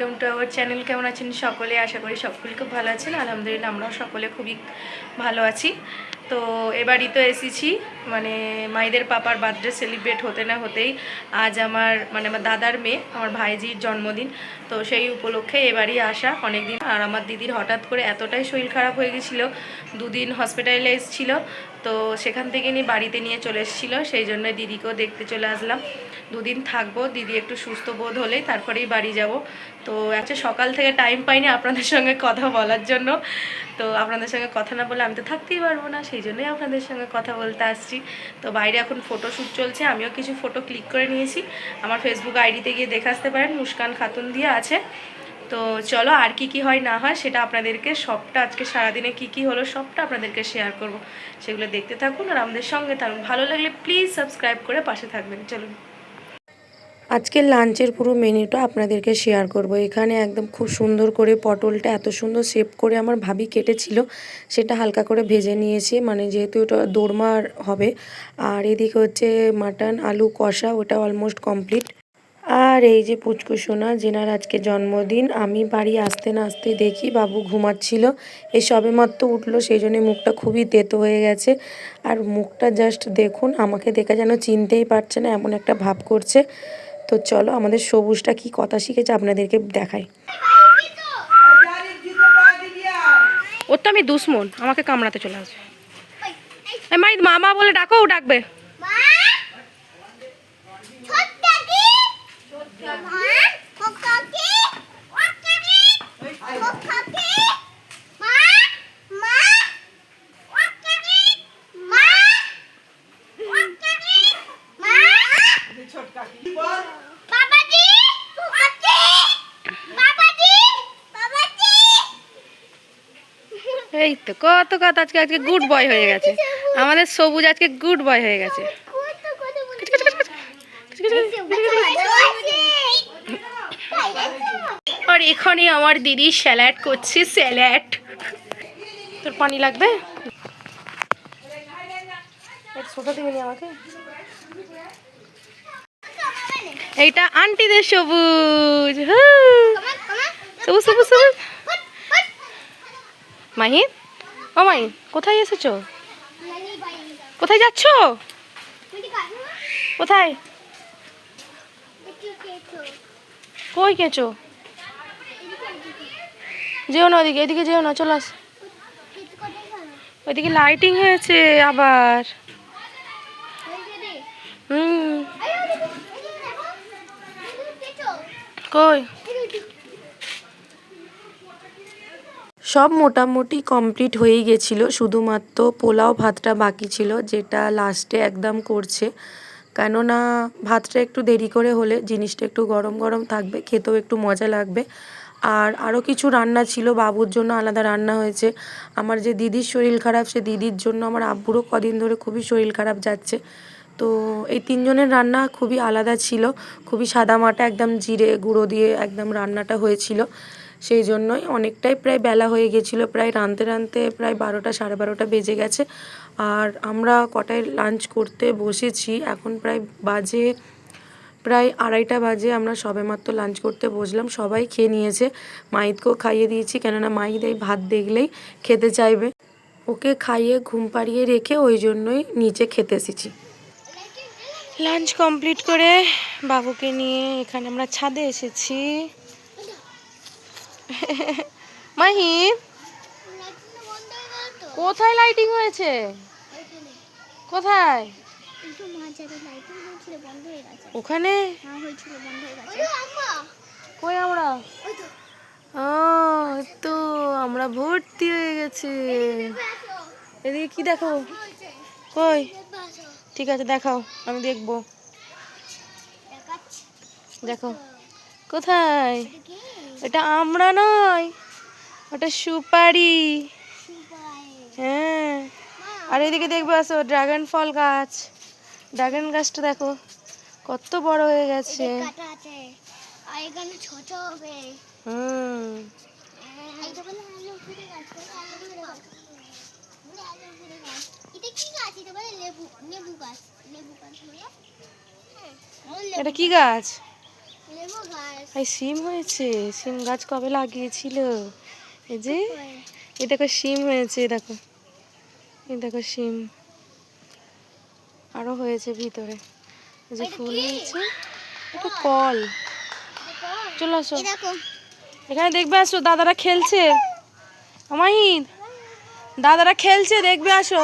Welcome to our channel. কেমন আছেন সকলে? আশা করি সকলে খুব ভালো আছেন। আলহামদুলিল্লাহ, আমরাও সকলে খুবই ভালো আছি। তো এবারই তো এসেছি। মানে মাইদের পাপার বার্থডে সেলিব্রেট হতে না হতেই আজ আমার মানে আমার দাদার মেয়ে, আমার ভাইজির জন্মদিন। তো সেই উপলক্ষে এবারই আসা অনেক দিন আর আমার দিদির হঠাৎ করে এতটাই শরীর খারাপ হয়ে গেছিল, দুদিন হসপিটালে এসেছিল। তো সেখান থেকে নিয়ে বাড়িতে নিয়ে চলে এসেছিল। সেই জন্য দিদিকেও দেখতে চলে আসলাম। দুদিন থাকব, দিদি একটু সুস্থ বোধ হলেই তারপরেই বাড়ি যাব। তো একটা সকাল থেকে টাইম পাইনি আপনাদের সঙ্গে কথা বলার জন্য। তো আপনাদের সঙ্গে কথা না বলে আমি তো থাকতেই পারব না, সেই জন্যই আপনাদের সঙ্গে কথা বলতে আসছি। তো বাইরে এখন ফটোশ্যুট চলছে, আমিও কিছু ফটো ক্লিক করে নিয়েছি। আমার ফেসবুক আইডিতে গিয়ে দেখে আসতে পারেন, মুস্কান খাতুন দিয়ে আছে। তো চলো আর কি কি হয় না হয় সেটা আপনাদেরকে সবটা, আজকে সারাদিনে কি কি হলো সবটা আপনাদেরকে শেয়ার করব। সেগুলো দেখতে থাকুন আর আমাদের সঙ্গে থাকুন। ভালো লাগলে প্লিজ সাবস্ক্রাইব করে পাশে থাকবেন। চলুন। আজকের লাঞ্চের পুরো মেনুটা আপনাদেরকে শেয়ার করব। এখানে একদম খুব সুন্দর করে পটলটা এত সুন্দর শেপ করে আমার ভাবি কেটেছিল, সেটা হালকা করে ভেজে নিয়েছি মানে যেহেতু ওটা দোরমার হবে। আর এদিকে হচ্ছে মাটন, আলু, কষা, ওটা অলমোস্ট কমপ্লিট আর এই যে পুচকু সোনা, যেনার আজকে জন্মদিন, আমি বাড়ি আসতে না আসতে দেখি, বাবু ঘুমাচ্ছিল এই সবে মাত্র উঠল, সেই জন্য মুখটা খুবই তেতো হয়ে গেছে। আর মুখটা জাস্ট দেখুন, আমাকে দেখে যেন চিনতেই পারছে না, এমন একটা ভাব করছে। তো চলো আমাদের সবুজটা কি কথা শিখেছে আপনাদেরকে দেখাই। ওর তো আমি দুশ্মন আমাকে কামড়াতে চলে আসবে। এই মাই মামা বলে ডাকো ও ডাকবে। এই তো কত কত আজকে আজকে গুড বয় হয়ে গেছে। আমাদের সবুজ আজকে গুড বয় হয়ে গেছে। আর এখানে আমার দিদি স্যালাড করছে স্যালাড তোর পানি লাগবে? ছোটা দিবি আমাকে? এইটা আন্টিদের সবুজ। সবুজ সবুজ সবুজ। মাহিন? ও মাহিন, কোথায় এসেছ? কোথায় যাচ্ছ? কোথায়? কই কেছো যেও না ওদিকে, এদিকে যেও না, চলে আস। ওইদিকে লাইটিং হয়েছে আবার হুম কই? সব মোটামুটি কমপ্লিট হয়েই গেছিল, শুধুমাত্র পোলাও ভাতটা বাকি ছিল, যেটা লাস্টে একদম করছে। কেননা, ভাতটা একটু দেরি করে হলে জিনিসটা একটু গরম গরম থাকবে, খেতেও একটু মজা লাগবে। আর আরও কিছু রান্না ছিল, বাবুর জন্য আলাদা রান্না হয়েছে। আমার যে দিদির শরীর খারাপ, সে দিদির জন্য আমার আব্বুরও কদিন ধরে খুবই শরীর খারাপ যাচ্ছে। তো এই তিনজনের রান্না খুবই আলাদা ছিল, খুবই সাদামাটা একদম জিরে গুঁড়ো দিয়ে একদম রান্নাটা হয়েছিল। সেই জন্যই অনেকটাই প্রায় বেলা হয়ে গেছিল, প্রায় রাঁধতে রাঁধতে প্রায় বারোটা, সাড়ে বারোটা বেজে গেছে। আর আমরা কটায় লাঞ্চ করতে বসেছি, এখন প্রায় বাজে, প্রায় আড়াইটা বাজে, আমরা সবেমাত্র লাঞ্চ করতে বসলাম, সবাই খেয়ে নিয়েছে। মাইদকেও খাইয়ে দিয়েছি, কেননা মাইদ এই ভাত দেখলেই খেতে চাইবে। ওকে খাইয়ে ঘুম পাড়িয়ে রেখে ওই জন্যই নিচে খেতে এসেছি। লাঞ্চ কমপ্লিট করে বাবুকে নিয়ে এখানে আমরা ছাদে এসেছি। মাহিম কোথায় লাইটিং হয়েছে? কোথায়? ওখানে? কই আমরা? ও, তো আমরা ভর্তি হয়ে গেছি। এদিকে কি দেখো? কই? ঠিক আছে দেখাও আমি দেখব। দেখো। কোথায়? এটা আমরা নয় ওটা সুপারি। হ্যাঁ। আর এদিকে দেখবে আসো ড্রাগন ফল গাছ। ড্রাগন গাছটা দেখো কত বড় হয়ে গেছে। হুম এটা বলে আলু ফুটে গাছ বলে আলু ফুটে গাছ বলে আলু ফুটে গাছ এটা কি গাছ এটা বলে লেবু লেবু গাছ লেবু গাছ বলে। হ্যাঁ, এটা কি গাছ? লেবু এই সিম হয়েছে। সিম গাছ কবে লাগিয়েছিল? এই যে এই দেখো সিম হয়েছে দেখো। এই দেখো সিম আরও হয়েছে ভিতরে। এই যে ফুল হয়েছে। এটা কল। চলে আসো। এখানে দেখবে আসো দাদারা খেলছে। আমাহিদ দাদারা খেলছে দেখবে আসো।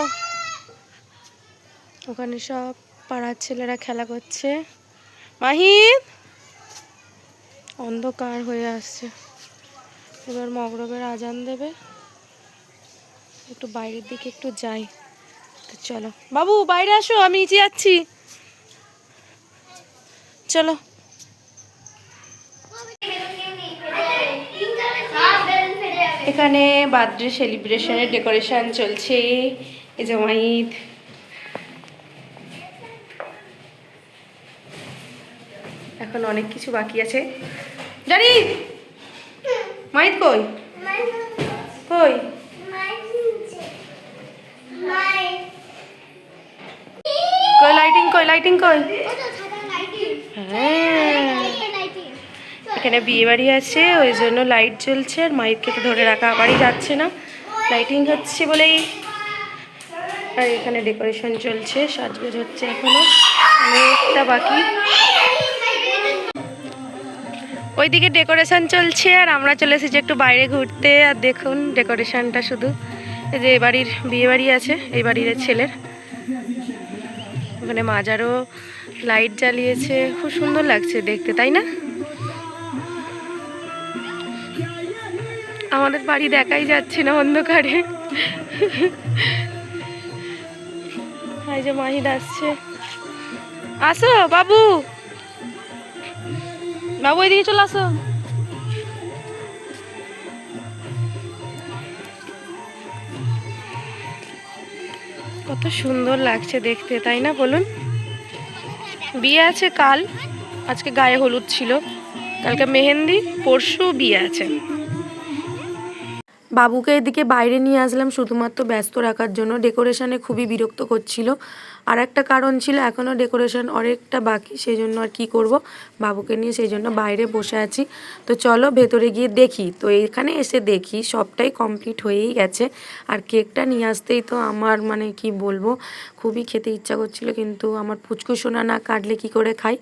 ওখানে সব পাড়ার ছেলেরা খেলা করছে। মাহিদ অন্ধকার হয়ে আসছে। এবার মগরবের আজান দেবে। একটু বাইরের দিকে একটু যাই। তো চলো। বাবু, বাইরে আসো, আমি নিচে যাচ্ছি। চলো। এখানে বার্থডে সেলিব্রেশনের ডেকোরেশন চলছে। এই যে মাহিদ এখন অনেক কিছু বাকি আছে। জানি মাহিদ কই? কই? কই লাইটিং কই লাইটিং কই? হ্যাঁ। এখানে বিয়ে বাড়ি আছে, ওই জন্য লাইট জ্বলছে, আর মাইককে তো ধরে রাখা আবারই যাচ্ছে না। লাইটিং হচ্ছে বলেই। আর এখানে ডেকোরেশন চলছে, সাজগোজ হচ্ছে এখনও। অনেকটা বাকি। ওইদিকে ডেকোরেশন চলছে আর আমরা চলে এসেছি একটু বাইরে ঘুরতে। আর দেখুন ডেকোরেশনটা শুধু। এই যে এ বাড়ির বিয়ে বাড়ি আছে, এই বাড়ির ছেলের। ওখানে মাজারও লাইট জ্বালিয়েছে। খুব সুন্দর লাগছে দেখতে, তাই না? আমাদের বাড়ি দেখাই যাচ্ছে না অন্ধকারে। যে মাহিদ আসছে। আসো, বাবু! বাবু, এদিকে চলে আসো। কত সুন্দর লাগছে দেখতে, তাই না বলুন? বিয়ে আছে কাল, আজকে গায়ে হলুদ ছিল। কালকে মেহেন্দি, পরশু বিয়ে আছে। বাবুকে এদিকে বাইরে নিয়ে আসলাম শুধুমাত্র ব্যস্ত রাখার জন্য। ডেকোরেশনে খুবই বিরক্ত করছিল। আর একটা কারণ ছিল এখনও ডেকোরেশন অনেকটা বাকি সেই জন্য আর কি করব? বাবুকে নিয়ে সেই জন্য বাইরে বসে আছি। তো চলো ভেতরে গিয়ে দেখি। তো এখানে এসে দেখি, সবটাই কমপ্লিট হয়েই গেছে। আর কেকটা নিয়ে আসতেই তো আমার মানে কি বলব, খুবই খেতে ইচ্ছা করছিল, কিন্তু আমার পুচকু সোনা না কাটলে কি করে খাই?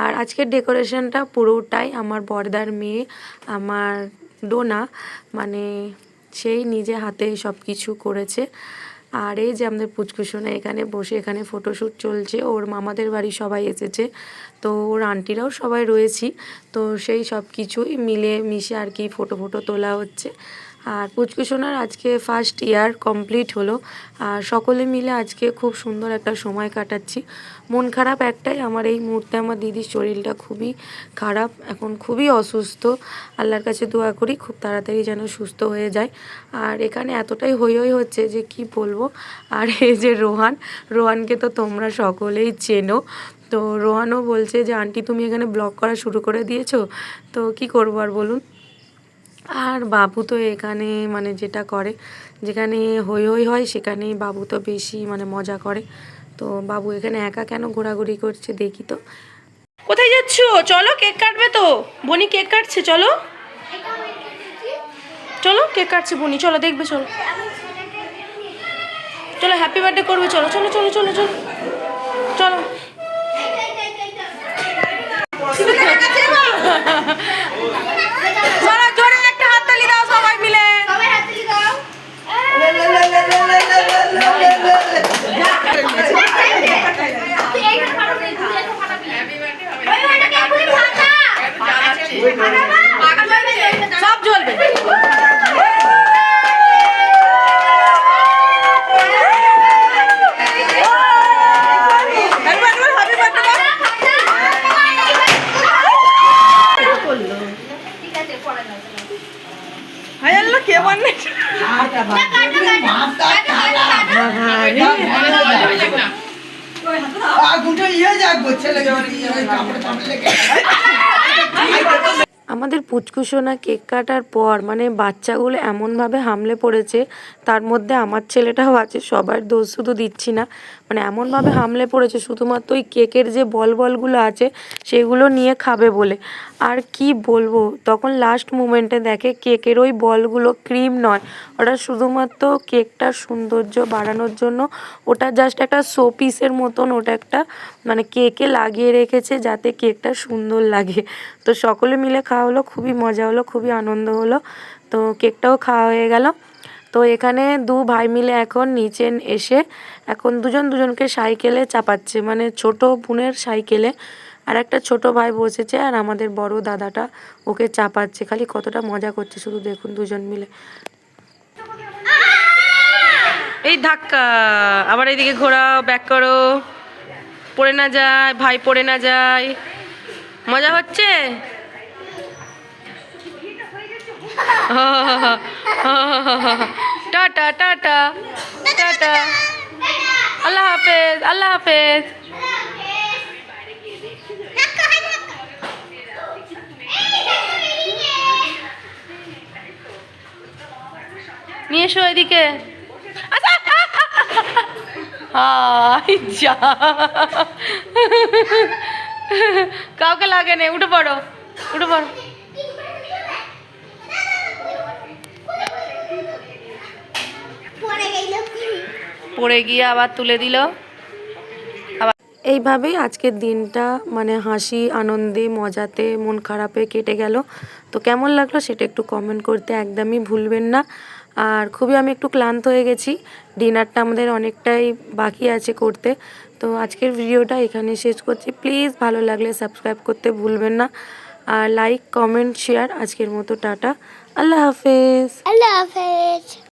আর আজকের ডেকোরেশনটা পুরোটাই আমার বর্দার মেয়ে, আমার ডোনা মানে সেই নিজে হাতে সব কিছু করেছে। আর এই যে আমাদের পুচকুসোনা এখানে বসে এখানে ফটোশ্যুট চলছে, ওর মামাদের বাড়ি সবাই এসেছে। তো ওর আন্টিরাও সবাই রয়েছি। তো সেই সব কিছুই মিলে মিশে আর কি ফটো ফটো তোলা হচ্ছে। আর পুচকুসোনার আজকে ফার্স্ট ইয়ার কমপ্লিট হলো। আর সকলে মিলে আজকে খুব সুন্দর একটা সময় কাটাচ্ছি। মন খারাপ একটাই, আমার এই মুহূর্তে আমার দিদির শরীরটা খুবই খারাপ, এখন খুবই অসুস্থ। আল্লাহর কাছে দোয়া করি, খুব তাড়াতাড়ি যেন সুস্থ হয়ে যায়। আর এখানে এতটাই হই হই হচ্ছে যে কি বলব? আর এই যে রোহান, রোহানকে তো তোমরা সকলেই চেনো। তো রোহানও বলছে যে, আন্টি, তুমি এখানে ব্লগ করা শুরু করে দিয়েছ, তো কি করব আর বলুন? আর বাবু তো এখানে মানে যেটা করে, যেখানে হই হই হয় সেখানেই বাবু তো বেশি মানে মজা করে। তো বাবু এখানে একা কেন ঘোরাঘুরি করছে দেখি তো। কোথায় যাচ্ছ? চলো কেক কাটবে তো। বনি কেক কাটছে, চলো। চলো, কেক কাটছে বনি, চলো দেখবে, চলো। চলো হ্যাপি বার্থডে করবে, চলো চলো চলো চলো চলো। চলো জোরে একটা হাততালি দাও সবাই মিলে সব জ্বলবে। কে বান্নে আগুনটা ইয়ে যাক ছেলে কাপড় কাপড় লেগে। আমাদের পুচকুসোনা কেক কাটার পর মানে বাচ্চাগুলো এমনভাবে হামলে পড়েছে, তার মধ্যে আমার ছেলেটাও আছে, সবার দোষ শুধু দিচ্ছি না। মানে এমনভাবে হামলে পড়েছে, শুধুমাত্র ওই কেকের যে বল বলগুলো আছে সেগুলো নিয়ে খাবে বলে। আর কি বলব, তখন লাস্ট মুমেন্টে দেখে কেকের ওই বলগুলো ক্রিম নয়। ওটা শুধুমাত্র কেকটার সৌন্দর্য বাড়ানোর জন্য ওটা জাস্ট একটা শো পিসের মতন ওটা একটা মানে কেকে লাগিয়ে রেখেছে যাতে কেকটা সুন্দর লাগে। তো সকলে মিলে খাওয়া হলো, খুবই মজা হলো, খুবই আনন্দ হলো। তো কেকটাও খাওয়া হয়ে গেল। তো এখানে দু ভাই মিলে এখন নিচে এসে এখন দুজন দুজনকে সাইকেলে চাপাচ্ছে। মানে ছোট বোনের সাইকেলে। আর একটা ছোট ভাই বসেছে আর আমাদের বড় দাদাটা ওকে চাপাচ্ছে। খালি কতটা মজা করছে, শুধু দেখুন দুজন মিলে। এই ধাক্কা, আবার এইদিকে ঘোরাও ব্যাক করো। পড়ে না যায়, ভাই পড়ে না যায়। মজা হচ্ছে? টাটা টাটা টাটা আল্লাহ হাফেজ আল্লাহ হাফেজ নিয়ে এসো এদিকে। কাউকে লাগে নে, উঠে পড়ো, উঠে পড়ে গেল পড়ে গিয়ে আবার তুলে দিল। এইভাবেই আজকের দিনটা মানে হাসি আনন্দে মজাতে মন খারাপে কেটে গেল। তো কেমন লাগল সেটা একটু কমেন্ট করতে একদমই ভুলবেন না। আর খুবই আমি একটু ক্লান্ত হয়ে গেছি। ডিনারটা আমাদের অনেকটাই বাকি আছে করতে। তো আজকের ভিডিওটা এখানে শেষ করছি। প্লিজ ভালো লাগলে সাবস্ক্রাইব করতে ভুলবেন না। আর লাইক কমেন্ট শেয়ার আজকের মতো টাটা। আল্লাহ হাফেজ। আল্লাহ হাফেজ।